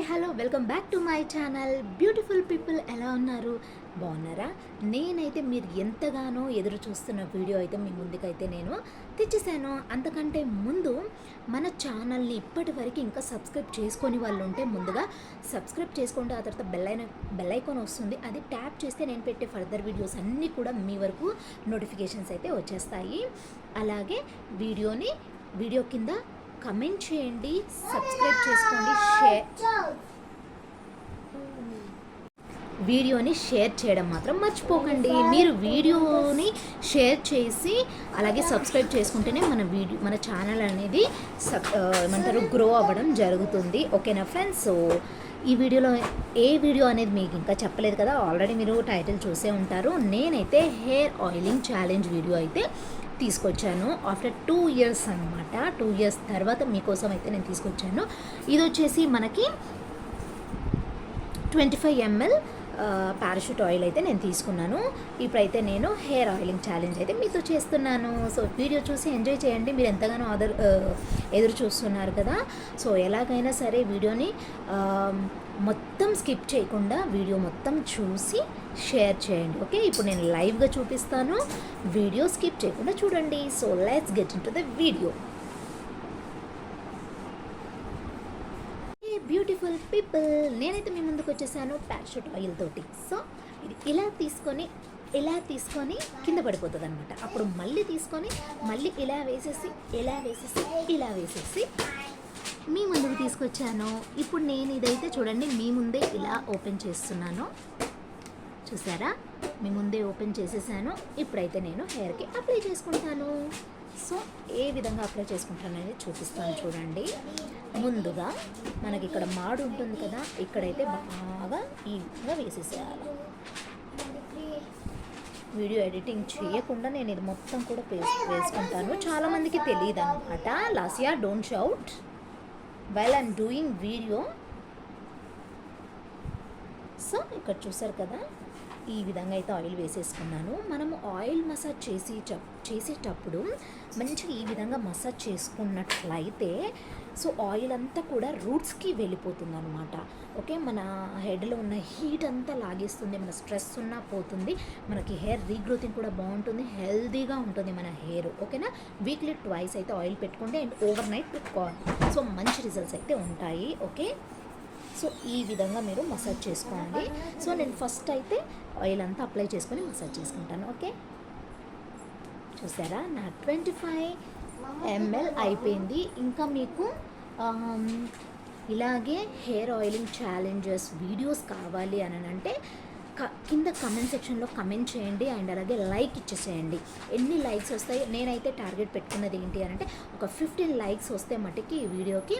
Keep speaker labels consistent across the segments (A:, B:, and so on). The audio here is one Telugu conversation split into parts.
A: Hi hello welcome back to my channel. Beautiful people ఎలా ఉన్నారు? బాగున్నారా? నేనైతే మీరు ఎంతగానో ఎదురు చూస్తున్న వీడియో అయితే మీ ముందుకైతే నేను తెచ్చేసాను. అంతకంటే ముందు మన ఛానల్ని ఇప్పటి వరకు ఇంకా సబ్స్క్రైబ్ చేసుకొని వాళ్ళు ఉంటే ముందుగా సబ్స్క్రైబ్ చేసుకుంటే ఆ తర్వాత బెల్ ఐన బెల్ ఐకాన్ వస్తుంది. అది ట్యాప్ చేస్తే నేను పెట్టే ఫర్దర్ వీడియోస్ అన్నీ కూడా మీ వరకు నోటిఫికేషన్స్ అయితే వచ్చేస్తాయి. అలాగే వీడియోని వీడియో కింద కమెంట్ చేయండి సబ్స్క్రైబ్ చేసుకోండి షేర్. వీడియోని షేర్ చేయడం మాత్రం మర్చిపోకండి. మీరు వీడియోని షేర్ చేసి అలాగే సబ్స్క్రైబ్ చేసుకుంటేనే మన వీడియో మన ఛానల్ అనేది సబ్ ఏమంటారు గ్రో అవ్వడం జరుగుతుంది. ఓకేనా ఫ్రెండ్స్? సో ఈ వీడియోలో ఏ వీడియో అనేది మీకు ఇంకా చెప్పలేదు కదా ఆల్రెడీ మీరు టైటిల్ చూసే ఉంటారు. నేనైతే హెయిర్ ఆయిలింగ్ ఛాలెంజ్ వీడియో అయితే తీసుకొచ్చాను. ఆఫ్టర్ టూ ఇయర్స్ అనమాట టూ ఇయర్స్ తర్వాత మీకోసం అయితే నేను తీసుకొచ్చాను. ఇది వచ్చేసి మనకి twenty five ML Parachute oil అయితే నేను తీసుకున్నాను. ఇప్పుడైతే నేను హెయిర్ ఆయిలింగ్ ఛాలెంజ్ అయితే మీతో చేస్తున్నాను. సో వీడియో చూసి ఎంజాయ్ చేయండి. మీరు ఎంతగానో ఆదర్ ఎదురు చూస్తున్నారు కదా. సో ఎలాగైనా సరే వీడియోని మొత్తం స్కిప్ చేయకుండా వీడియో మొత్తం చూసి షేర్ చేయండి ఓకే? ఇప్పుడు నేను లైవ్గా చూపిస్తాను. వీడియో స్కిప్ చేయకుండా చూడండి. So let's get into the video beautiful people నేనైతే మీ ముందుకు వచ్చేసాను పారాషూట్ ఆయిల్ తోటి. సో ఇది ఇలా తీసుకొని ఇలా తీసుకొని కింద పడిపోతుంది అనమాట అప్పుడు మళ్ళీ తీసుకొని మళ్ళీ ఇలా వేసేసి ఇలా వేసేసి ఇలా వేసేసి మీ ముందుకు తీసుకొచ్చాను. ఇప్పుడు నేను ఇదైతే చూడండి మీ ముందే ఇలా ఓపెన్ చేస్తున్నాను. చూసారా? మీ ముందే ఓపెన్ చేసేసాను. ఇప్పుడైతే నేను హెయిర్కి అప్లై చేసుకుంటాను. సో ఏ విధంగా అప్లై చేసుకుంటాను అనేది చూపిస్తాను చూడండి. ముందుగా మనకి ఇక్కడ మాడు ఉంటుంది కదా ఇక్కడైతే బాగా ఈ విధంగా వేసేసేయాలి. వీడియో ఎడిటింగ్ చేయకుండా నేను ఇది మొత్తం కూడా వేసుకుంటాను. చాలామందికి తెలియదు అనమాట లాసియా don't shout. Well I'm doing video so ఇక్కడ చూసారు కదా? ఈ విధంగా అయితే ఆయిల్ వేసేసుకున్నాను. మనము ఆయిల్ మసాజ్ చేసి చ- చేసేటప్పుడు మంచిగా ఈ విధంగా మసాజ్ చేసుకున్నట్లయితే సో ఆయిల్ అంతా కూడా రూట్స్కి వెళ్ళిపోతుంది అనమాట ఓకే మన హెడ్లో ఉన్న హీట్ అంతా లాగేస్తుంది మన స్ట్రెస్ ఉన్నా పోతుంది మనకి హెయిర్ రీగ్రోతింగ్ కూడా బాగుంటుంది హెల్దీగా ఉంటుంది మన హెయిర్. ఓకేనా? వీక్లీ ట్వైస్ అయితే ఆయిల్ పెట్టుకోండి అండ్ ఓవర్ నైట్ పెట్టుకోవాలి సో మంచి రిజల్ట్స్ అయితే ఉంటాయి. ఓకే? సో ఈ విధంగా మీరు మసాజ్ చేసుకోండి. సో నేను ఫస్ట్ అయితే ఆయిల్ అంతా అప్లై చేసుకొని మసాజ్ చేసుకుంటాను ఓకే? చూసారా? నా ట్వంటీ ఫైవ్ ఎంఎల్ అయిపోయింది. ఇంకా మీకు ఇలాగే హెయిర్ ఆయిలింగ్ ఛాలెంజెస్ వీడియోస్ కావాలి అని అంటే కింద కమెంట్ సెక్షన్లో కమెంట్ చేయండి అండ్ అలాగే లైక్ ఇచ్చేసేయండి. ఎన్ని లైక్స్ వస్తాయి నేనైతే టార్గెట్ పెట్టుకున్నది ఏంటి అని అంటే ఒక ఫిఫ్టీన్ లైక్స్ వస్తే మటుకి ఈ వీడియోకి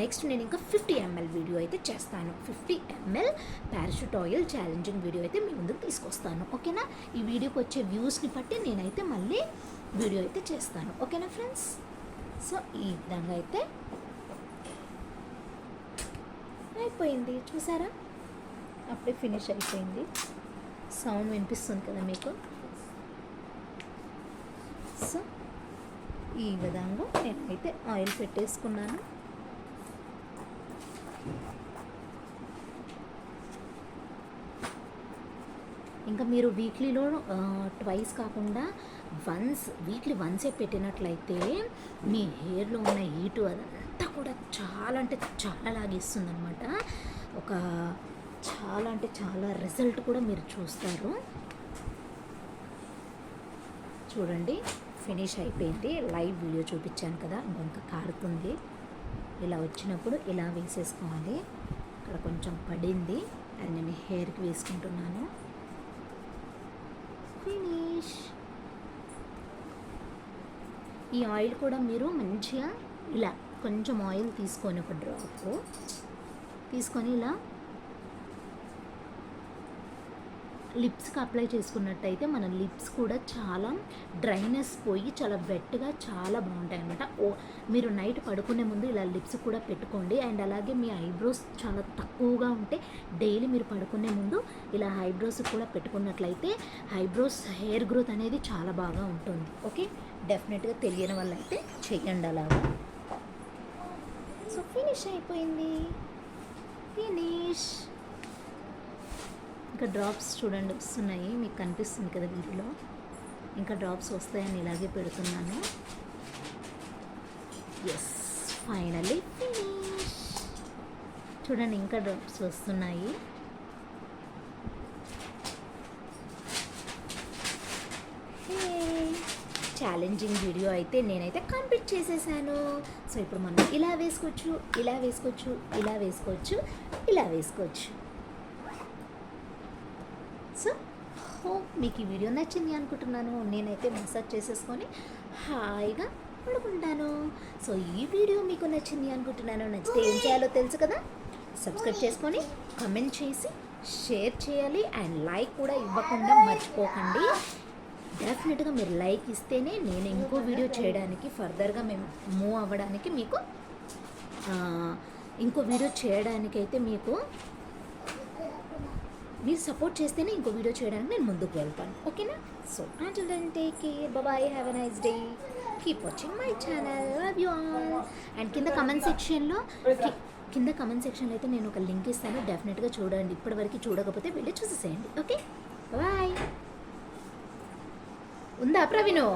A: నెక్స్ట్ నేను ఇంకా ఫిఫ్టీ ఎంఎల్ వీడియో అయితే చేస్తాను. Fifty ML Parachute oil challenging video అయితే మీ ముందుకు తీసుకొస్తాను. ఓకేనా? ఈ వీడియోకి వచ్చే వ్యూస్ని బట్టి నేనైతే మళ్ళీ వీడియో అయితే చేస్తాను. ఓకేనా ఫ్రెండ్స్ సో ఈ విధంగా అయితే అయిపోయింది. చూసారా? అప్పుడే ఫినిష్ అయిపోయింది. సౌండ్ వినిపిస్తుంది కదా మీకు? సో ఈ విధంగా నేనైతే ఆయిల్ పెట్టేసుకున్నాను. ఇంకా మీరు వీక్లీలో ట్వైస్ కాకుండా వన్స్ వీక్లీ వన్సే పెట్టినట్లయితే మీ హెయిర్లో ఉన్న హీటు అదంతా కూడా చాలా అంటే చాలా లాగేస్తుంది అనమాట ఒక చాలా అంటే చాలా రిజల్ట్ కూడా మీరు చూస్తారు. చూడండి ఫినిష్ అయిపోయింది. లైవ్ వీడియో చూపించాను కదా ఇంకొంత కారుతుంది. ఇలా వచ్చినప్పుడు ఇలా వేసేసుకోవాలి. ఇక్కడ కొంచెం పడింది. అది నేను హెయిర్కి వేసుకుంటున్నాను. ఫినిష్ ఈ ఆయిల్ కూడా మీరు మంచిగా ఇలా కొంచెం ఆయిల్ తీసుకొని ఒక డ్రాప్ తీసుకొని ఇలా లిప్స్కి అప్లై చేసుకున్నట్టయితే మన లిప్స్ కూడా చాలా డ్రైనెస్ పోయి చాలా వెట్గా చాలా బాగుంటాయి అనమాట ఓ మీరు నైట్ పడుకునే ముందు ఇలా లిప్స్ కూడా పెట్టుకోండి. అండ్ అలాగే మీ ఐబ్రోస్ చాలా తక్కువగా ఉంటే డైలీ మీరు పడుకునే ముందు ఇలా ఐబ్రోస్ కూడా పెట్టుకున్నట్లయితే ఐబ్రోస్ హెయిర్ గ్రోత్ అనేది చాలా బాగా ఉంటుంది. ఓకే? డెఫినెట్గా తెలియని వాళ్ళైతే అయితే చెయ్యండి అలాగా. సో ఫినిష్ అయిపోయింది. ఇంకా డ్రాప్స్ చూడండి వస్తున్నాయి. మీకు కనిపిస్తుంది కదా వీడియోలో ఇంకా డ్రాప్స్ వస్తాయని ఇలాగే పెడుతున్నాను. ఎస్ ఫైనల్లీ ఫినిష్ చూడండి ఇంకా డ్రాప్స్ వస్తున్నాయి. ఛాలెంజింగ్ వీడియో అయితే నేనైతే కంప్లీట్ చేసేసాను. సో ఇప్పుడు మనం ఇలా వేసుకోవచ్చు ఇలా వేసుకోవచ్చు ఇలా వేసుకోవచ్చు ఇలా వేసుకోవచ్చు సో హోప్ మీకు ఈ వీడియో నచ్చింది అనుకుంటున్నాను. నేనైతే మసాజ్ చేసేసుకొని హాయిగా పడుకుంటాను. సో ఈ వీడియో మీకు నచ్చింది అనుకుంటున్నాను. నచ్చితే ఏం చేయాలో తెలుసు కదా? సబ్స్క్రైబ్ చేసుకొని కమెంట్ చేసి షేర్ చేయాలి. అండ్ లైక్ కూడా ఇవ్వకుండా మర్చిపోకండి. డెఫినెట్గా మీరు లైక్ ఇస్తేనే నేను ఇంకో వీడియో చేయడానికి ఫర్దర్గా మేము మూవ్ అవ్వడానికి మీకు ఇంకో వీడియో చేయడానికి అయితే మీకు మీరు సపోర్ట్ చేస్తేనే ఇంకో వీడియో చేయడానికి నేను ముందుకు వెళ్తాను. ఓకేనా? So until then take care bye have a nice day keep watching my channel love you all and కింద కమెంట్ సెక్షన్లో కింద కమెంట్ సెక్షన్లో అయితే నేను ఒక లింక్ ఇస్తాను. డెఫినెట్గా చూడండి. ఇప్పటివరకు చూడకపోతే వెళ్ళి చూసేసేయండి. ఓకే బాయ్ ఉందా ప్రవీణు?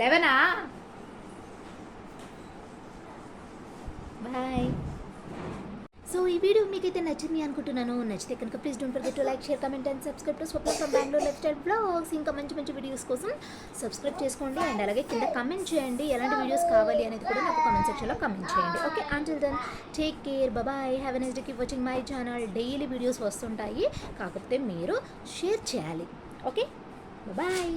A: లెవెనా బాయ్ సో ఈ వీడియో మీకైతే నచ్చింది అనుకుంటున్నాను. నచ్చితే కనుక please don't forget to like share comment and subscribe to Swapna from Bengaluru lifestyle blogs ఇంకా మంచి మంచి వీడియోస్ కోసం సబ్స్క్రైబ్ చేసుకోండి అండ్ అలాగే కింద కమెంట్ చేయండి. ఎలాంటి వీడియోస్ కావాలి అనేది కూడా నాకు కమెంట్ సెక్షన్లో కమెంట్ చేయండి. Okay until then take care bye have an nice day keep watching my channel daily videos వస్తుంటాయి. కాకపోతే మీరు షేర్ చేయాలి. Okay bye